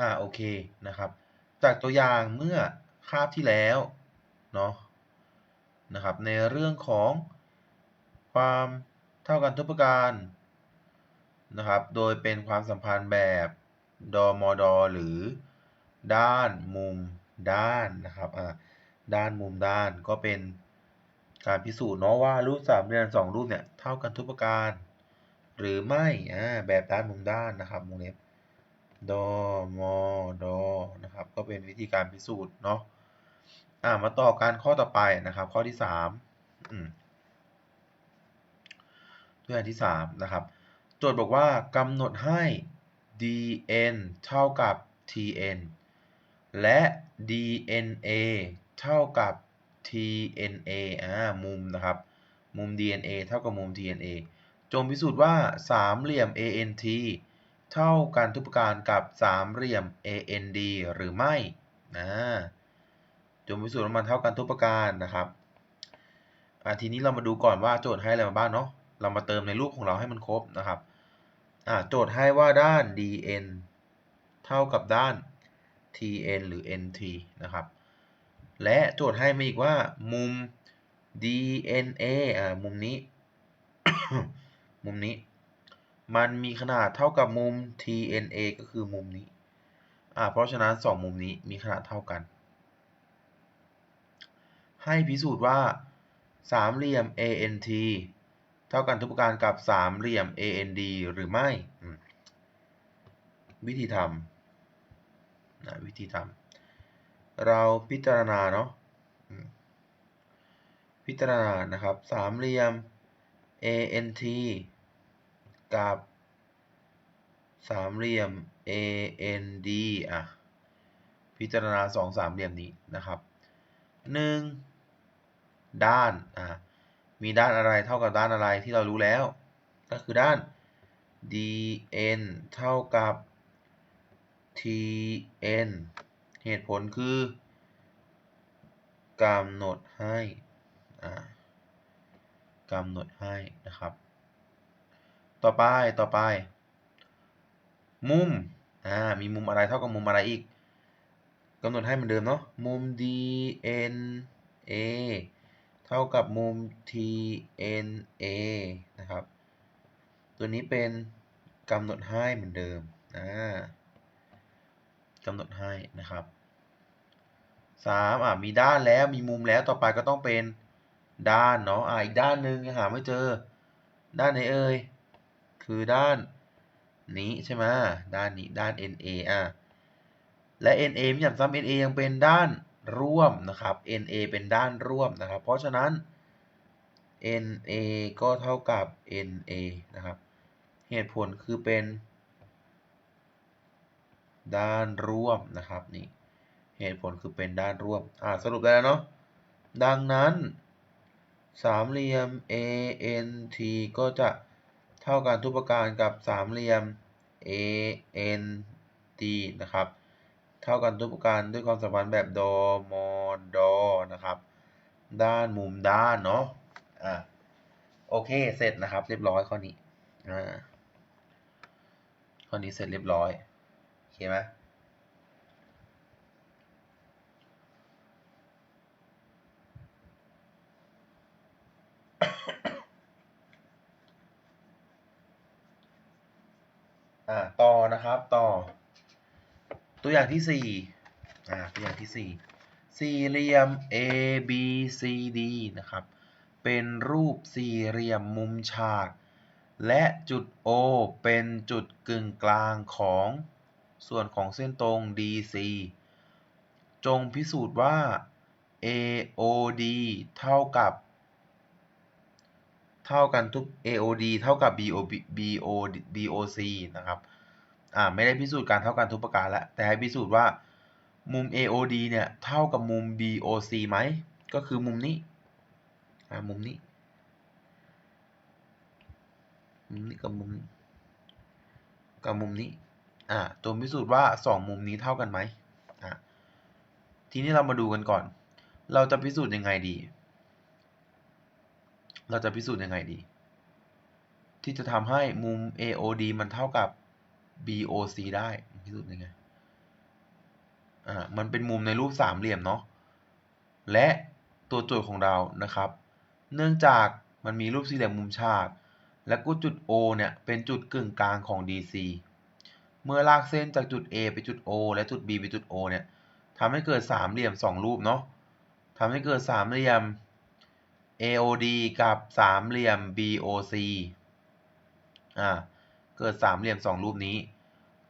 อ่าโอเคนะครับ จากตัวอย่างเมื่อคาบที่แล้วเนาะนะครับในเรื่องของความเท่ากันทุกประการนะครับ โดยเป็นความสัมพันธ์แบบดมดหรือ ด้านมุมด้านนะครับอ่าด้านมุมด้านก็เป็นการพิสูจน์เนาะว่ารูปสามเหลี่ยมสองรูปเนี่ยเท่ากันทุกประการ หรือไม่อ่าแบบด้านมุมด้านนะครับวงเล็บ ดมอดนะครับ ก็เป็นวิธีการพิสูจน์เนาะอ่ามาต่อการข้อต่อไปนะครับ ข้อที่สามอืมตัวอย่างที่สามนะครับ โจทย์บอกว่ากำหนดให้ dn เท่ากับ tn และ dna เท่ากับ tna อ่ามุมนะครับ มุม dna เท่ากับมุม tna จงพิสูจน์ว่าสามเหลี่ยม ant เท่ากันทุกประการกับสามเหลี่ยม AND หรือไม่นะจงพิสูจน์ว่ามันเท่ากันทุกประการนะครับทีนี้เรามาดูก่อนว่าโจทย์ให้อะไรมาบ้างเนาะเรามาเติมในรูปของเราให้มันครบนะครับโจทย์ให้ว่าด้าน DN เท่ากับด้าน TN หรือ NT นะครับ และโจทย์ให้มาอีกว่ามุม DNA อ่ามุมนี้ มุมนี้ มันมีขนาดเท่ากับมุม TNA ก็คือมุมนี้อ่าเพราะฉะนั้น 2 มุมนี้มีขนาดเท่ากัน ให้พิสูจน์ว่าสามเหลี่ยม ANT เท่ากันทุกประการกับสามเหลี่ยม AND หรือไม่ วิธีทำนะวิธีทำเราพิจารณาเนาะพิจารณานะครับสามเหลี่ยม ANT กับ สามเหลี่ยม AND อะ พิจารณาสองสามเหลี่ยมนี้นะครับหนึ่งด้านอะมีด้านอะไรเท่ากับด้านอะไรที่เรารู้แล้ว ก็คือด้าน dn เท่ากับ tn เหตุผลคือกำหนดให้อ่ากำหนดให้นะครับ ต่อไปต่อไป มุมอ่ามีมุมอะไรเท่ากับมุมอะไรอีกกำหนดให้เหมือนเดิมเนาะมุม dna เท่ากับมุม tna นะครับ ตัวนี้เป็นกำหนดให้เหมือนเดิมนะกำหนดให้นะครับสามอะมีด้านแล้วมีมุมแล้วต่อไปก็ต้องเป็นด้านเนาะอะอีกด้านหนึ่งยังหาไม่เจอ ด้านไหนเอ่ย คือด้านนี้ใช่ไหมด้านนี้ด้าน NA อะและ NA ไม่จำซ้ำ NA ยังเป็นด้านร่วมนะครับ NA เป็นด้านร่วมนะครับ เพราะฉะนั้น NA ก็เท่ากับ NA นะครับ เหตุผลคือเป็น ด้านร่วมนะครับนี่เหตุผลคือเป็นด้านร่วม อ่าสรุปได้แล้วเนาะ ดังนั้น สามเหลี่ยม ANT ก็จะ ท่ากันทุกประการกับสามเหลี่ยม AND นะครับ เท่ากันทุกประการด้วยความสัมพันธ์แบบดมดนะครับ ด้านมุมด้านเนาะอ่าโอเคเสร็จนะครับ เรียบร้อยข้อนี้อ่าข้อนี้เสร็จเรียบร้อยโอเคไหม อ่าต่อนะครับต่อ ตัวอย่างที่สี่อ่าตัวอย่างที่สี่สี่เหลี่ยม A B C D นะครับ เป็นรูปสี่เหลี่ยมมุมฉากและจุด O เป็นจุดกึ่งกลางของส่วนของเส้นตรง DC จงพิสูจน์ว่า AOD เท่ากับ เท่ากันทุก AOD เท่ากับ BOB BO BOC นะครับอ่าไม่ได้พิสูจน์การเท่ากันทุกประการแล้วแต่ให้พิสูจน์ว่ามุม AOD เนี่ยเท่ากับมุม BOC ไหมก็คือมุมนี้อ่ามุมนี้มุมนี้กับมุมกับมุมนี้อ่าตัวพิสูจน์ว่าสองมุมนี้เท่ากันไหมอ่าทีนี้เรามาดูกันก่อน เราจะพิสูจน์ยังไงดี เราจะพิสูจน์ยังไงดี ที่จะทำให้มุม AOD มันเท่ากับ BOC ได้พิสูจน์ยังไงอ่ามันเป็นมุมในรูปสามเหลี่ยมเนาะและตัวโจทย์ของเรานะครับ เนื่องจากมันมีรูปสี่เหลี่ยมมุมฉาก และก็จุด O เนี่ยเป็นจุดกึ่งกลางของ DC เมื่อลากเส้นจากจุด A ไปจุด O และจุด B ไปจุด O เนี่ยทำให้เกิดสามเหลี่ยมสองรูปเนาะทำให้เกิดสามเหลี่ยม AOD กับสามเหลี่ยม BOC อ่า เกิดสามเหลี่ยมสองรูปนี้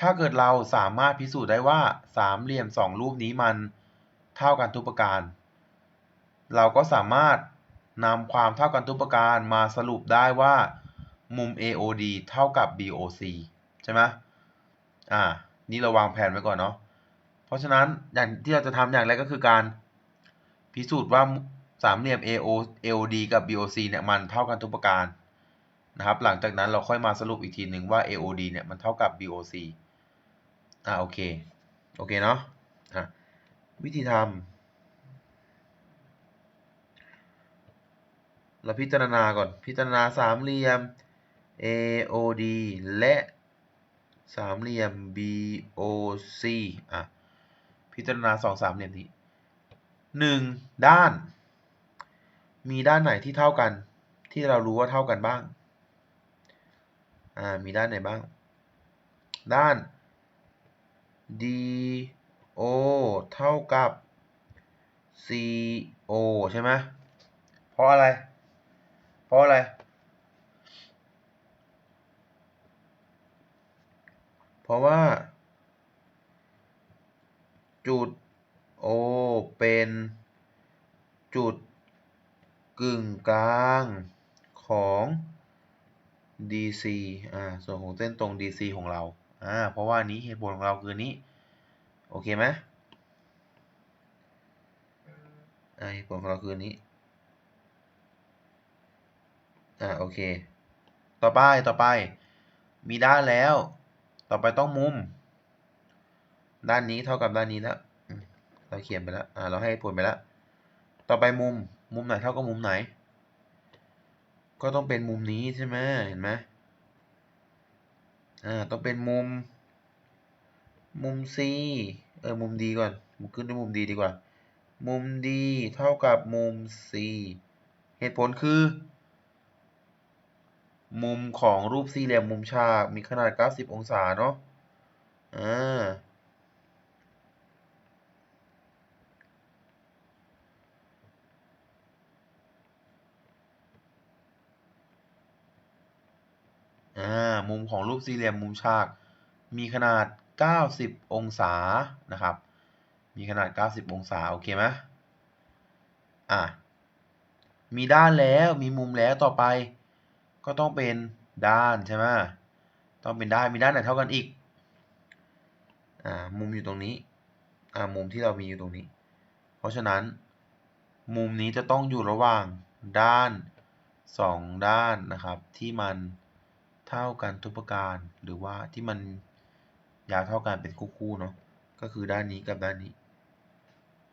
ถ้าเกิดเราสามารถพิสูจน์ได้ว่าสามเหลี่ยมสองรูปนี้มันเท่ากันทุกประการ เราก็สามารถนำความเท่ากันทุกประการมาสรุปได้ว่ามุม AOD เท่ากับ BOC ใช่ไหมอ่า นี่เราวางแผนไว้ก่อนเนาะ เพราะฉะนั้นอย่างที่เราจะทำอย่างแรกก็คือการพิสูจน์ว่า สามเหลี่ยม AO AOD กับ BOC เนี่ยมันเท่ากันทุกประการนะครับ หลังจากนั้นเราค่อยมาสรุปอีกทีหนึ่งว่า AOD เนี่ยมันเท่ากับ BOC อ่าโอเค โอเคเนาะอะวิธีทำเราพิจารณาก่อน พิจารณาสามเหลี่ยม AOD และสามเหลี่ยม BOC อะ พิจารณาสองสามเหลี่ยมนี้หนึ่งด้าน มีด้านไหนที่เท่ากัน ที่เรารู้ว่าเท่ากันบ้าง อ่า มีด้านไหนบ้าง ด้าน DO เท่ากับ CO ใช่ไหมเพราะอะไร เพราะอะไร เพราะว่า จุด O เป็นจุด กึ่งกลางของ DC อ่า ส่วนของเส้นตรง DC ของเรา อ่า เพราะว่านี้เหตุผลของเราคือนี้ โอเคไหมอ่าเหตุผลของเราคือนี้ อ่า โอเค ต่อไป ต่อไป มีด้านแล้ว ต่อไปต้องมุม ด้านนี้เท่ากับด้านนี้แล้ว เราเขียนไปแล้ว อ่า เราให้ผลไปแล้ว ต่อไปมุม มุมไหนเท่ากับมุมไหน ก็ต้องเป็นมุมนี้ใช่ไหมเห็นไหมอ่าต้องเป็นมุม มุม C เออมุม D ก่อนมุมขึ้นด้วยมุม D ดีกว่า มุม D เท่ากับมุม C เหตุผลคือ มุมของรูปสี่เหลี่ยมมุมฉากมีขนาด 90 องศาเนาะอ่า อ่ามุมของรูปสี่เหลี่ยมมุมฉาก มีขนาด 90 องศานะครับ มีขนาด 90 องศา โอเคไหมอะมีด้านแล้วมีมุมแล้วต่อไป ก็ต้องเป็นด้านใช่ไหมต้องเป็นด้านมีด้านไหนเท่ากันอีกอ่ามุมอยู่ตรงนี้อ่ามุมที่เรามีอยู่ตรงนี้ เพราะฉะนั้น มุมนี้จะต้องอยู่ระหว่างด้านสองด้านนะครับ ที่มัน ท่ากันทุกประการ หรือว่าที่มันยาวเท่ากันเป็นคู่ๆเนาะก็คือด้านนี้กับด้านนี้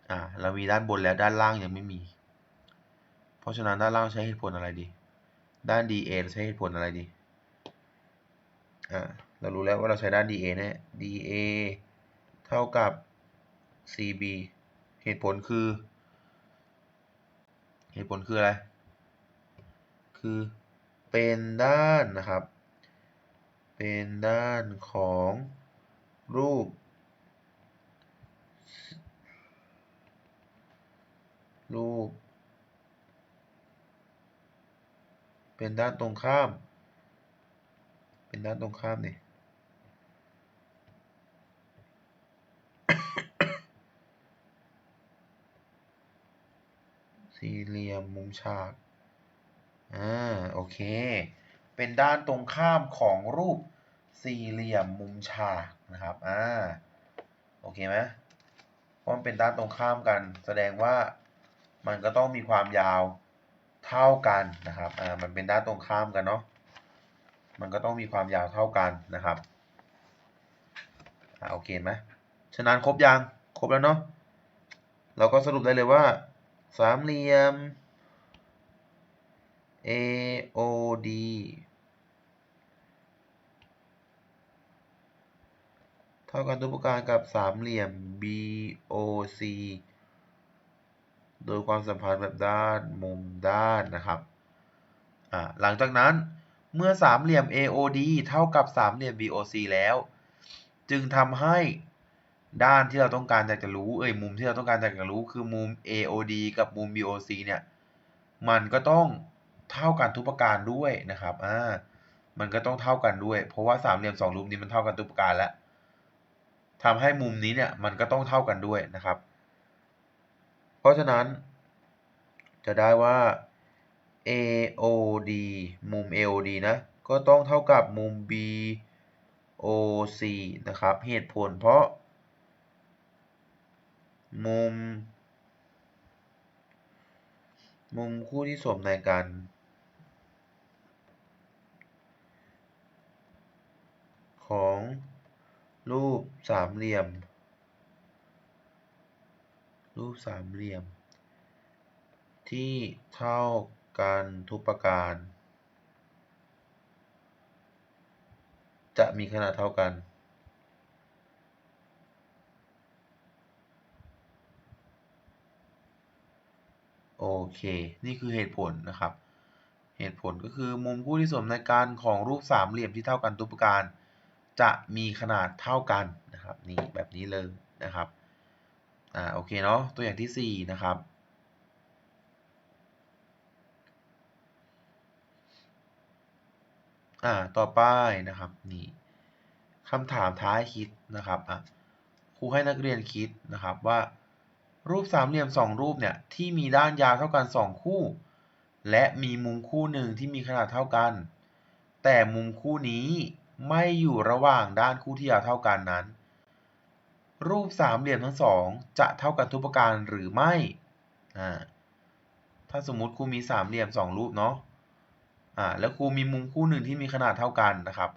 อ่าเรามีด้านบนแล้วด้านล่างยังไม่มี เพราะฉะนั้นด้านล่างใช้เหตุผลอะไรดี ด้าน DA ใช้เหตุผลอะไรดีอ่าเรารู้แล้วว่าเราใช้ด้าน DA แน่ DA เท่ากับ CB เหตุผลคือ เหตุผลคืออะไร คือเป็นด้านนะครับ เป็นด้านของรูป รูป เป็นด้านตรงข้าม เป็นด้านตรงข้ามนี่สี่เหลี่ยมมุมฉาก อ่า โอเค เป็นด้านตรงข้ามของรูป สี่เหลี่ยมมุมฉากนะครับ อ่า โอเคไหมเพราะมันเป็นด้านตรงข้ามกัน แสดงว่ามันก็ต้องมีความยาวเท่ากันนะครับ อ่า มันเป็นด้านตรงข้ามกันเนาะ มันก็ต้องมีความยาวเท่ากันนะครับ อ่า โอเคไหมฉะนั้นครบยัง ครบแล้วเนาะ เราก็สรุปได้เลยว่า สามเหลี่ยม AOD เท่ากันทุกประการกับสามเหลี่ยม BOC โดยความสัมพันธ์แบบด้านมุมด้านนะครับหลังจากนั้นเมื่อสามเหลี่ยม AOD เท่ากับสามเหลี่ยม BOC แล้ว จึงทำให้ด้านที่เราต้องการอยากจะรู้เอ้ยมุมที่เราต้องการอยากจะรู้คือมุม AOD กับมุม BOC เนี่ยมันก็ต้องเท่ากันทุกประการด้วยนะครับอ่ามันก็ต้องเท่ากันด้วย เพราะว่าสามเหลี่ยมสองรูปนี้มันเท่ากันทุกประการแล้ว ทำให้มุมนี้เนี่ยมันก็ต้องเท่ากันด้วยนะครับ เพราะฉะนั้น จะได้ว่า AOD มุม AOD นะก็ต้องเท่ากับมุม BOC นะครับ เหตุผลเพราะ มุม มุมคู่ที่สมในกันของ รูปสามเหลี่ยม รูปสามเหลี่ยม ที่เท่ากันทุกประการ จะมีขนาดเท่ากัน โอเค นี่คือเหตุผลนะครับ เหตุผลก็คือมุมคู่ที่สมในการของรูปสามเหลี่ยมที่เท่ากันทุกประการ จะมีขนาดเท่ากันนะครับนี่แบบนี้เลยนะครับอ่าโอเคเนาะตัวอย่างที่ 4 นะครับอ่าต่อไปนะครับนี่คำถามท้ายคิดนะครับอะครูให้นักเรียนคิดนะครับว่า รูปสามเหลี่ยมสองรูปเนี่ยที่มีด้านยาวเท่ากัน 2 คู่ และมีมุมคู่หนึ่งที่มีขนาดเท่ากัน แต่มุมคู่นี้ ไม่อยู่ระหว่างด้านคู่ที่ยาวเท่ากันนั้น รูปสามเหลี่ยมทั้งสองจะเท่ากันทุกประการหรือไม่อ่าถ้าสมมุติครูมีสามเหลี่ยมสองรูปเนาะอ่าแล้วครูมีมุมคู่หนึ่งที่มีขนาดเท่ากันนะครับ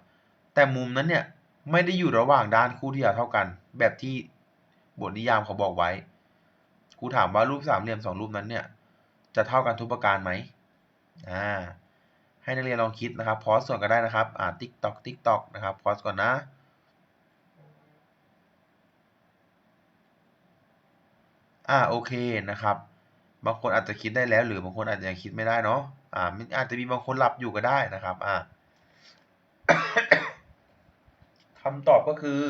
แต่มุมนั้นเนี่ยไม่ได้อยู่ระหว่างด้านคู่ที่ยาวเท่ากัน แบบที่บทนิยามเขาบอกไว้ครูถามว่ารูปสามเหลี่ยมสองรูปนั้นเนี่ยจะเท่ากันทุกประการไหมอ่า ให้นักเรียนลองคิดนะครับพอสส่วนก็ได้นะครับอ่าติ๊กตอกติ๊กตอกนะครับพอสก่อนนะอ่าโอเคนะครับบางคนอาจจะคิดได้แล้ว หรือบางคนอาจจะยังคิดไม่ได้เนาะอ่ามันอาจจะมีบางคนหลับอยู่ก็ได้นะครับอ่าคำตอบก็คือ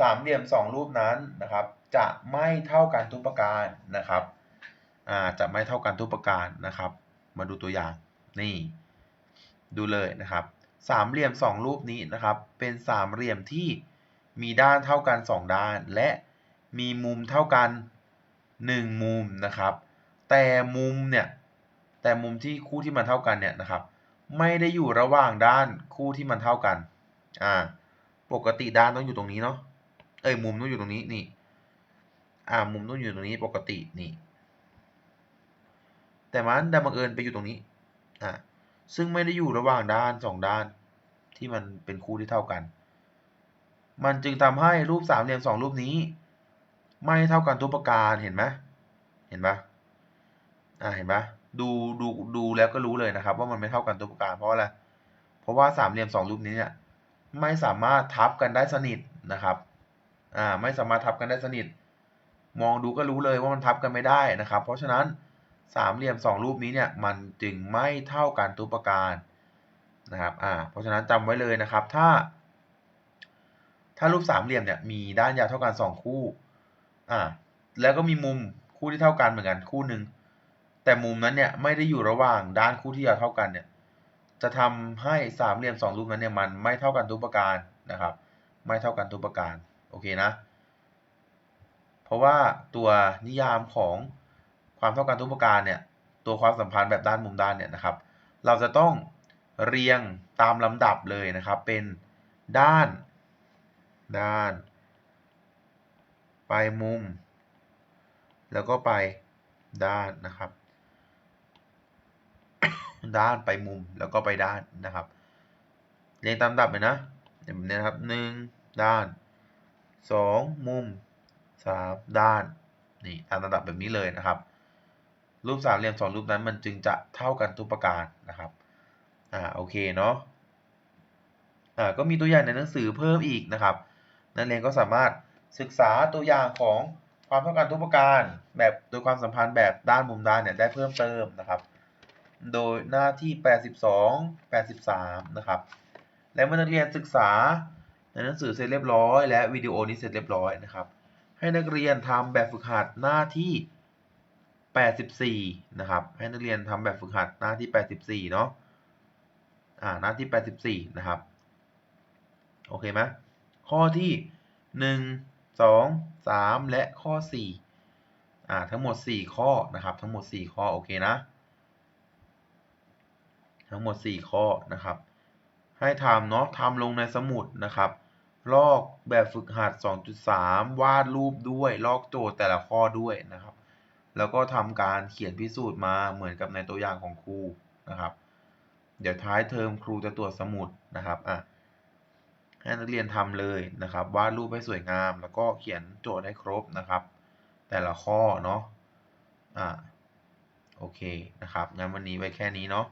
สามเหลี่ยมสองรูปนั้นนะครับ จะไม่เท่ากันทุกประการนะครับอ่าจะไม่เท่ากันทุกประการนะครับ มาดูตัวอย่างนี่ ดูเลยนะครับสามเหลี่ยมสองรูปนี้นะครับ เป็นสามเหลี่ยมที่มีด้านเท่ากันสองด้าน และมีมุมเท่ากันหนึ่งมุมนะครับ แต่มุมเนี่ยแต่มุมที่คู่ที่มันเท่ากันเนี่ยนะครับ ไม่ได้อยู่ระหว่างด้านคู่ที่มันเท่ากันอ่าปกติด้านต้องอยู่ตรงนี้เนาะเอ้ยมุมต้องอยู่ตรงนี้นี่อ่ามุมต้องอยู่ตรงนี้ปกตินี่แต่มันดันบังเอิญไปอยู่ตรงนี้อ่า ซึ่งไม่ได้อยู่ระหว่างด้านสองด้าน ที่มันเป็นคู่ที่เท่ากัน มันจึงทำให้รูปสามเหลี่ยมสองรูปนี้ ไม่เท่ากันทุกประการเห็นไหมเห็นปะอ่าเห็นปะดูดูดูแล้วก็รู้เลยนะครับ ว่ามันไม่เท่ากันทุกประการเพราะอะไรเพราะว่าสามเหลี่ยมสองรูปนี้เนี่ยไม่สามารถทับกันได้สนิทนะครับอ่าไม่สามารถทับกันได้สนิท มองดูก็รู้เลยว่ามันทับกันไม่ได้นะครับ เพราะฉะนั้น สามเหลี่ยมสองรูปนี้เนี่ยมันจึงไม่เท่ากันทุกประการนะครับอ่าเพราะฉะนั้นจำไว้เลยนะครับถ้า ถ้ารูปสามเหลี่ยมเนี่ยมีด้านยาวเท่ากันสองคู่อ่าแล้วก็มีมุมคู่ที่เท่ากันเหมือนกันคู่หนึ่งแต่มุมนั้นเนี่ยไม่ได้อยู่ระหว่างด้านคู่ที่ยาวเท่ากันเนี่ยจะทำให้สามเหลี่ยมสองรูปนั้นเนี่ยมันไม่เท่ากันทุกประการนะครับ ไม่เท่ากันทุกประการโอเคนะ เพราะว่าตัวนิยามของ ความเท่ากันทุกประการเนี่ยตัวความสัมพันธ์แบบด้านมุมด้านเนี่ยนะครับ เราจะต้องเรียงตามลำดับเลยนะครับ เป็นด้าน ด้าน ไปมุม แล้วก็ไปด้านนะครับ ด้านไปมุมแล้วก็ไปด้านนะครับ เรียงตามลำดับเลยนะแบบนี้นะครับหนึ่งด้านสองมุมสามด้าน นี่ตามลำดับแบบนี้เลยนะครับ รูปสามเหลี่ยมสองรูปนั้นมันจึงจะเท่ากันทุกประการนะครับอ่าโอเคเนาะอ่าก็มีตัวอย่างในหนังสือเพิ่มอีกนะครับ นักเรียนก็สามารถศึกษาตัวอย่างของความเท่ากันทุกประการแบบโดยความสัมพันธ์แบบด้านมุมด้านเนี่ยได้เพิ่มเติมนะครับ โดยหน้าที่ 82 83 นะครับ และเมื่อนักเรียนศึกษาในหนังสือเสร็จเรียบร้อยและวิดีโอนี้เสร็จเรียบร้อยนะครับ ให้นักเรียนทำแบบฝึกหัดหน้าที่ 84 นะครับ ให้นักเรียนทำแบบฝึกหัดหน้าที่ 84 เนาะอ่าหน้าที่ 84 นะครับ โอเคไหมข้อที่ 1 2 3 และข้อ 4 อ่า ทั้งหมด 4 ข้อนะครับ ทั้งหมด 4 ข้อ โอเคนะ ทั้งหมด 4 ข้อนะครับ ให้ทำเนาะทำลงในสมุดนะครับ ลอกแบบฝึกหัด 2.3 วาดรูปด้วย ลอกโจทย์แต่ละข้อด้วยนะครับ แล้วก็ทำการเขียนพิสูจน์มาเหมือนกับในตัวอย่างของครูนะครับ เดี๋ยวท้ายเทอมครูจะตรวจสมุดนะครับอะให้นักเรียนทำเลยนะครับวาดรูปให้สวยงาม แล้วก็เขียนโจทย์ให้ครบนะครับ แต่ละข้อเนาะอะโอเคนะครับงั้นวันนี้ไว้แค่นี้เนาะ